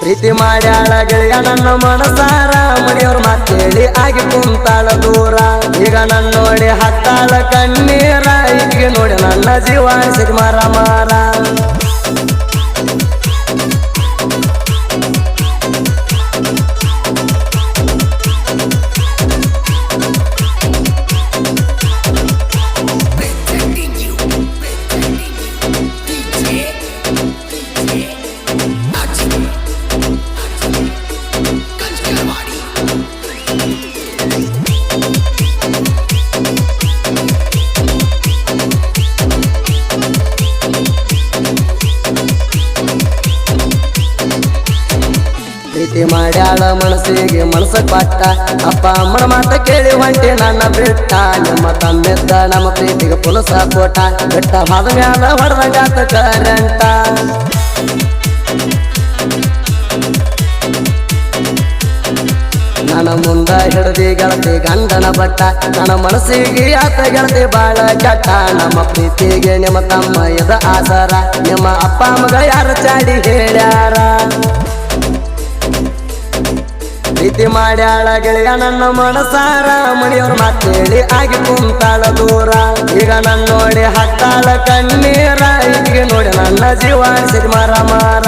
ಪ್ರೀತಿ ಮಾಡ್ಯಾಳ ಗೆಳೆಯ ನನ್ನ ಮನಸಾರ ಮನೆಯವ್ರ ಮಾತೇಳಿ ಆಗಿ ಕುಂತಾಳ ದೂರ. ಈಗ ನನ್ನ ನೋಡಿ ಹತ್ತಾಳ ಕಣ್ಣೀರ ಈಗ ನೋಡಿ ನನ್ನ ಜೀವ ಸಿರಿ ಮಾರ. ಮನಸ್ಸಿಗೆ ಮನಸ್ಸ ಕೊಟ್ಟ ಅಪ್ಪ, ಅಮ್ಮನ ಮಾತ ಕೇಳಿ ಹೊಂಟಿ ನನ್ನ ಬಿಟ್ಟ. ನಮ್ಮ ತಮ್ಮಿದ್ದ ನಮ್ಮ ಪ್ರೀತಿಗೆ ಪುಲಸ ಕೋಟ ಬಿಟ್ಟ ಮಾದ ಮ್ಯಾಲ ಹೊಡೆದಂಗಾತ ಕರೆಂಟ. ನನ್ನ ಮುಂದ ಹಿಡದಿ ಗೆಳತಿ ಗಂಡನ ಬಟ್ಟ. ನನ್ನ ಮನಸ್ಸಿಗೆ ಆತ ಗೆಳತಿ ಬಾಳ ಕೆಟ್ಟ. ನಮ್ಮ ಪ್ರೀತಿಗೆ ನಿಮ್ಮ ತಮ್ಮ ಎದ ಆಸರ. ನಿಮ್ಮ ಅಪ್ಪ ಮಗ ಯಾರ ಚಾಡಿ ಹೇಳ್ಯಾರ? ಪ್ರೀತಿ ಮಾಡ್ಯಾಳ ಗೆಳೆಯ ನನ್ನ ಮನಸಾರ. ಮಣಿಯವ್ರ ಮಾತೇಳಿ ಆಗಿ ಕುಂತಾಳ ದೂರ. ಈಗ ನನ್ನ ನೋಡಿ ಹತ್ತಾಳ ಕಣ್ಣೀರ. ಈಗ ನೋಡಿ ನನ್ನ ಜೀವ ಸರಿ ಮಾರ ಮಾರ.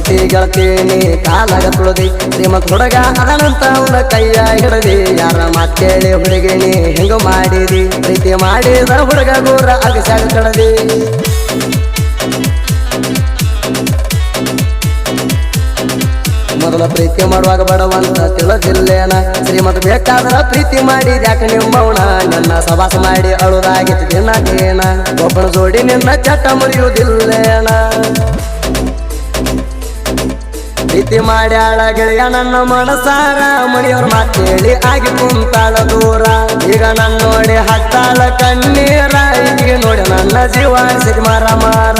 ಪ್ರೀತಿ ಗೆಳತೀನಿ ಕಾಲಾಗ ತುಳದಿ. ಶ್ರೀಮಂತ ಹುಡುಗ ಅದನಂತ ಅವನ ಕೈಯ ಹಿಡದಿ. ಯಾರ ಮಾತ್ ಕೇಳಿ ಹುಡುಗಿನಿ ಹೆಂಗ ಮಾಡಿದಿ? ಪ್ರೀತಿ ಮಾಡಿದ ಹುಡುಗ ಗೂರ ಅಗಸಾಗ ಕಡದಿ ಮೊದಲ ಪ್ರೀತಿ ಮಾಡುವಾಗ ಬಡವಂತ ತಿಳಿದಿಲ್ಲೇನ? ಶ್ರೀಮಂತ ಬೇಕಾದ್ರ ಪ್ರೀತಿ ಮಾಡಿ ಯಾಕೆ ನಿಮ್ಮವಣ ನನ್ನ ಸವಾಸ ಮಾಡಿ ಅಳುದಾಗಿತ್ತು ಏನ? ಒಬ್ಬನ ಜೋಡಿ ನಿನ್ನ ಚಟ ಮುರಿಯುವುದಿಲ್ಲೇನ? ಪ್ರೀತಿ ಮಾಡ್ಯಾಳ ಗೆಳೆಯ ನನ್ನ ಮನಸಾರ. ಮಣಿಯವ್ರ ಮಾತೇಳಿ ಆಗಿ ಕುಂತಾಳ ದೂರ. ಈಗ ನನ್ನ ನೋಡಿ ಹತ್ತಾಳ ಕಣ್ಣೀರ. ಈಗ ನೋಡಿ ನನ್ನ ಜೀವ ಸಿರಿ ಮಾರ ಮಾರ.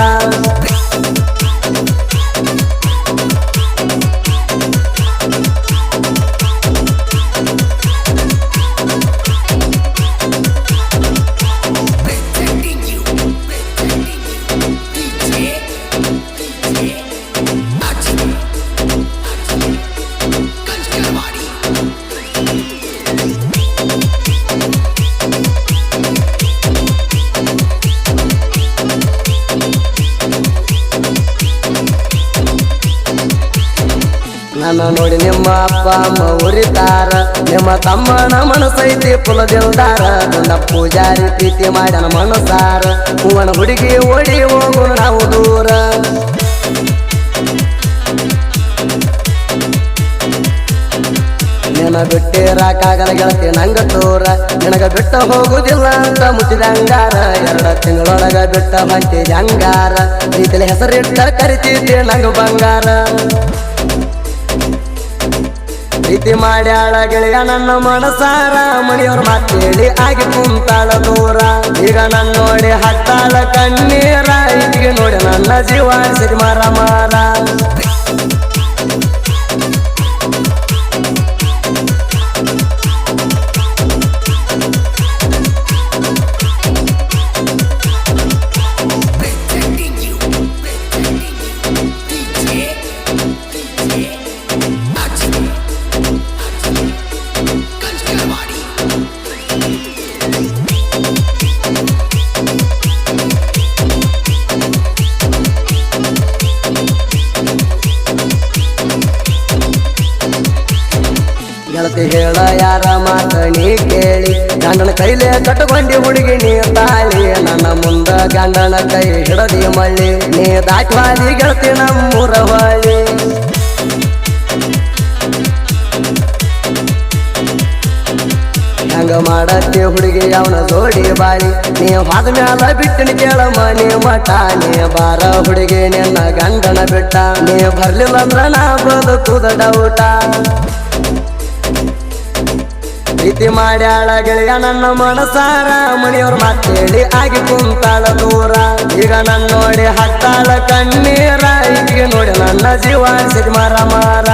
ನನ್ನ ನೋಡಿ ನಿಮ್ಮ ಅಪ್ಪ ಅಮ್ಮ ಉರಿತಾರ. ನಿಮ್ಮ ತಮ್ಮನ ಮನಸ್ಸೈತಿ ಪುಲದಿಲ್ದಾರ ನನ್ನ ಪೂಜಾರಿ ಪ್ರೀತಿ ಮಾಡ್ಯಾನ ಮನಸಾರ. ಹೂವನ ಹುಡುಗಿ ಓಡಿ ಹೋಗು ನಾವು ದೂರ. ನಿನ ರಾಕಾಗಲ ಗೆಳತಿ ನಂಗ ತೋರ ನಿನಗ ಬಿಟ್ಟ ಹೋಗುದಿಲ್ಲ ಅಂತ ಮುಚ್ಚಿದ ಅಂಗಾರ. ಎರಡ ತಿಂಗಳೊಳಗ ಬಿಟ್ಟ ಹೊಂಟಿದ ಅಂಗಾರ. ಪ್ರೀತಿಲಿ ಹೆಸರಿಟ್ಟ ಕರಿತಿದ್ದೆ ನಂಗ ಬಂಗಾರ. ಪ್ರೀತಿ ಮಾಡ್ಯಾಳ ಗೆಳೆಯ ನನ್ನ ಮನಸಾರ. ಮಣಿಯವ್ರ ಮಾತೇಳಿ ಆಗಿ ಕುಂತಾಳ ದೂರ. ಈಗ ನನ್ನ ನೋಡಿ ಹತ್ತಾಳ ಕಣ್ಣೀರ. ಈಗ ನೋಡಿ ನನ್ನ ಜೀವ ಸಿಡಿ ಮಾರ ಮಾರ. ಗೆಳತಿ ಹೇಳ, ಯಾರ ಮಾತ ನೀ ಕೇಳಿ. ಗಂಡನ ಕೈಲೇ ಕಟ್ಟಕೊಂಡಿ ಹುಡುಗಿ ನೀ ತಾಳಿ. ನನ್ನ ಮುಂದ ಗಂಡನ ಕೈ ಹಿಡದಿ ಮಳ್ಳಿ. ನೀ ದಾಟ್ವಾಲಿ ಗೆಳತಿ ನಮ್ಮೂರ ಹೊಳಿ ಹೆಂಗ ಮಾಡತ್ತೆ ಹುಡುಗಿ ಅವನ ಜೋಡಿ ಬಾಳಿ. ನೀ ಹಾದ ಮ್ಯಾಲ ಬಿಟ್ಟಿನ ಕೇಳ ಮನೆ ಮಠ. ನೀ ಬಾರ ಹುಡುಗಿ ನಿನ್ನ ಗಂಡನ ಬಿಟ್ಟ. ನೀ ಬರ್ಲಿಲ್ಲ ಅಂದ್ರ ನಾ ಬದುಕುದ ಡೌಟ ಪ್ರೀತಿ ಮಾಡ್ಯಾಳ ಗೆಳೆಯ ನನ್ನ ಮನಸಾರ. ಮನೆಯವ್ರ ಮಾತೇಳಿ ಆಗಿ ಕುಂತಾಳ ದೂರ. ಈಗ ನನ್ನ ನೋಡಿ ಹತ್ತಾಳ ಕಣ್ಣೀರ. ಈಗ ನೋಡಿ ನನ್ನ ಜೀವ ಅನ್ಸಿದ್ ಮರ.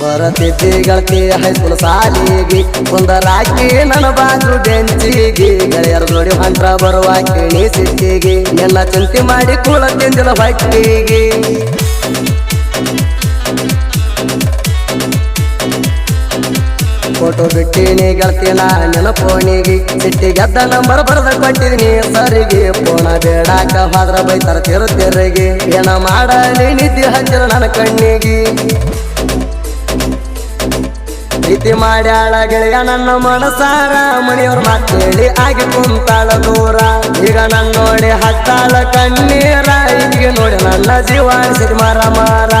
ಬರತಿದ್ದಿ ಗಳತಿ ಹೈಸ್ಕೂಲ್ ಸಾಲಿಗೆ. ನನ್ನ ಬಾಜು ಬೆಂಚಿಗೆ. ಗೆಳೆಯರ ಜೋಡಿ ಹೊಂಟ್ರ ಬರುವ ಕೇಳಿ ಸಿಟ್ಟಿಗೆ ಎಲ್ಲ ಚಿಂತೆ ಮಾಡಿ ಕೂಳ ತಿಂದಿಲ್ಲ ಹೊಟ್ಟಿಗೆ. ಫೋಟೋ ಬಿಟ್ಟಿನಿ ಗೆಳತಿನ ನಿನ್ನ ಫೋನಿಗೆ. ಸಿಟ್ಟಿ ಗೆದ್ದ ನಂಬರ್ ಬರೆದ ಕೊಟ್ಟಿದ್ದೀನಿ ಸರಿಗೆ. ಫೋನ ಬೇಡಾಕ ಹೋದ್ರ ಬೈತಾರ ತಿರುತ್ತಿರಿಗೆ ಏನ ಮಾಡಲಿ ನಿದ್ದೆ ಹಚ್ಚಿರ ನನ್ನ ಕಣ್ಣಿಗೆ. ಪ್ರೀತಿ ಮಾಡ್ಯಾಳ ಗೆಳೆಯ ನನ್ನ ಮನಸಾರ, ಮನೆಯವ್ರ ಮಕ್ಕಳಿ ಆಗಿ ಕುಂತಾಳ ದೂರ. ಈಗ ನನ್ನ ನೋಡಿ ಹತ್ತಾಳ ಕಣ್ಣೀರ ಈಗ ನೋಡಿ ನನ್ನ ಜೀವ ಸಿರಿ ಮಾರ ಮಾರ.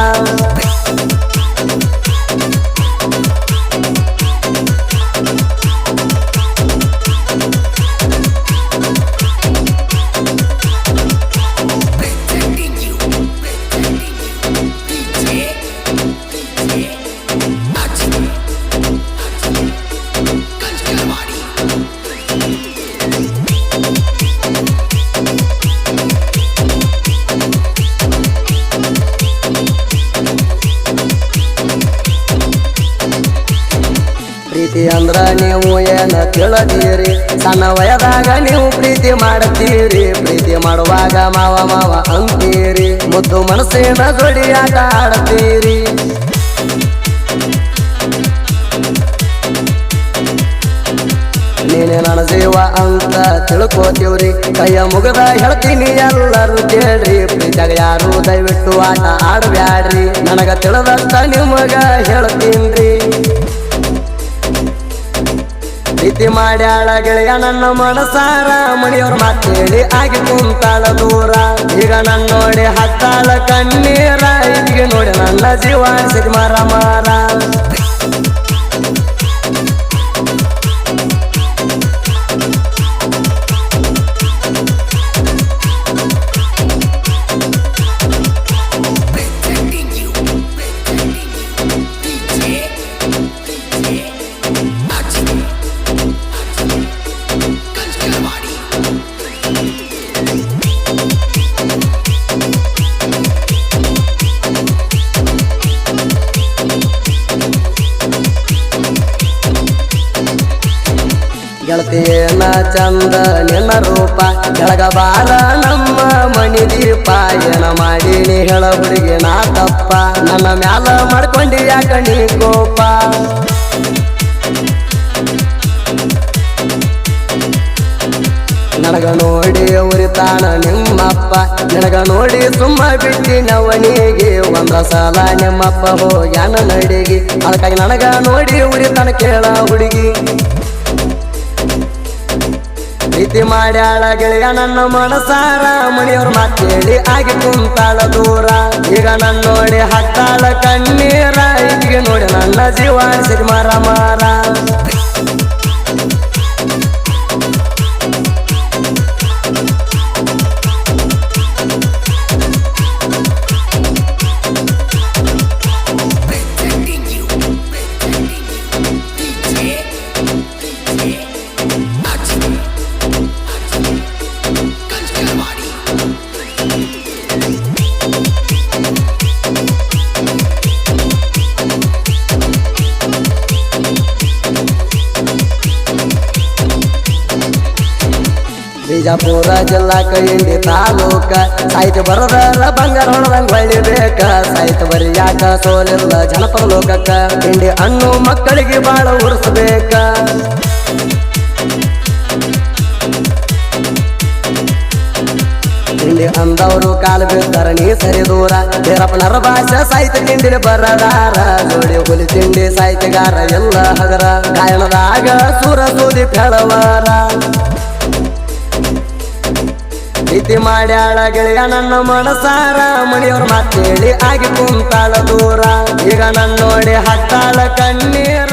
ಪ್ರೀತಿ ಅಂದ್ರ ನೀವು ಏನ ತಿಳದೀರಿ. ಸಣ್ಣ ವಯದಾಗ ನೀವು ಪ್ರೀತಿ ಮಾಡ್ತೀರಿ. ಪ್ರೀತಿ ಮಾಡುವಾಗ ಮಾವ ಮಾವ ಅಂತೀರಿ. ಮುದ್ದು ಮನಸ್ಸಿನ ಜೋಡಿ ಆಟ ಆಡ್ತೀರಿ. ನೀನೆ ನನ್ನ ಜೀವ ಅಂತ ತಿಳ್ಕೋತೀವ್ರಿ. ಕೈಯ ಮುಗದ ಹೇಳ್ತೀನಿ ಎಲ್ಲರೂ ಕೇಳ್ರಿ. ಪ್ರೀತಿಯಾಗ ಯಾರು ದಯವಿಟ್ಟು ಆಟ ಆಡಬ್ಯಾಡ್ರಿ. ನನಗ ತಿಳಿದಂತ ನಿಮಗ ಹೇಳ್ತೀನ್ರಿ. ಪ್ರೀತಿ ಮಾಡ್ಯಾಳ ಗೆಳೆಯ ನನ್ನ ಮನಸಾರ. ಮಣಿಯವ್ರ ಮಾತೇಳಿ ಆಗಿ ಕುಂತಾಳ ದೂರ. ಈಗ ನನ್ನ ನೋಡಿ ಹತ್ತಾಳ ಕಣ್ಣೀರ. ಈಗ ನೋಡಿ ನನ್ನ ಜೀವ ಸಿಗ್ ಮಾರ ಮಾರ ಚಂದ ನಿನ್ನ ರೂಪ. ಕೆಳಗ ಬಾರ ನಮ್ಮ ಮಣಿ ದೀಪ. ಏನ ಮಾಡಿ ನೀ ಹೇಳ ಹುಡುಗಿ ನಾ ತಪ್ಪ. ನನ್ನ ಮ್ಯಾಲ ಮಾಡ್ಕೊಂಡಿ ಯಾಕ ನೀ ಕೋಪ. ನನಗ ನೋಡಿ ಉರಿತಾನ ನಿಮ್ಮಪ್ಪ. ನನಗ ನೋಡಿ ಸುಮ್ಮ ಬಿಟ್ಟಿ ನವನಿಗೆ ಒಂದ ಸಲ ನಿಮ್ಮಪ್ಪ ಹೋಗ್ಯಾನ ನಡಿಗೆ. ಅದಕ್ಕಾಗಿ ನನಗ ನೋಡಿ ಉರಿತಾನ ಕೇಳ ಹುಡುಗಿ. ಪ್ರೀತಿ ಮಾಡ್ಯಾಳ ಗೆಳೆಯ ನನ್ನ ಮನಸಾರ ಮನೆಯವ್ರ ಮಾತೇಳಿ ಆಗಿ ಕುಂತಾಳ ದೂರ. ಈಗ ನನ್ನ ನೋಡಿ ಹತ್ತಾಳ ಕಣ್ಣೀರ ಈಗ ನೋಡಿ ನನ್ನ ಜೀವ ಸಿರಿ ಮಾರ ಮಾರ ಬಿಜಾಪುರ ಜಿಲ್ಲಾ ಕೈಯಲ್ಲಿ ತಾಲೂಕ. ಸಾಹಿತ್ಯ ಬರೋದಾರ ಬಂಗಾರ ಹೊಡೆದಂಗ್ ಹೊಳಿಬೇಕ ಸಾಹಿತ್ಯ ಬರಿಯಾಕ ಸೋಲಿಲ್ಲ ಜನಪದ ಲೋಕಕ್ಕ. ಹಿಂಡಿ ಹಣ್ಣು ಮಕ್ಕಳಿಗೆ ಬಾಳ ಉರಿಸಬೇಕ. ತಿಂಡಿ ಅಂದವರು ಕಾಲು ಬಿದ್ದಾರ, ನೀ ಸರಿ ದೂರ. ಬೇರಪ್ಪನರ ಭಾಷೆ ಸಾಹಿತ್ಯ ತಿಂಡಿಲಿ ಬರದಾರ. ಜೋಡಿ ಹುಲಿ ತಿಂಡಿ ಸಾಹಿತ್ಯಗಾರ, ಎಲ್ಲ ಹಗರ. ಗಾಯನದಾಗ ಸೂರ ಸೂದಿ ಫೆಳವಾರ ಪ್ರೀತಿ ಮಾಡ್ಯಾಳ ಗೆಳೆಯ ನನ್ನ ಮನಸಾರ. ಮಣಿಯವ್ರ ಮಾತೇಳಿ ಆಗಿ ಕುಂತಾಳ ದೂರ. ಈಗ ನನ್ನ ನೋಡಿ ಹತ್ತಾಳ ಕಣ್ಣೀರ.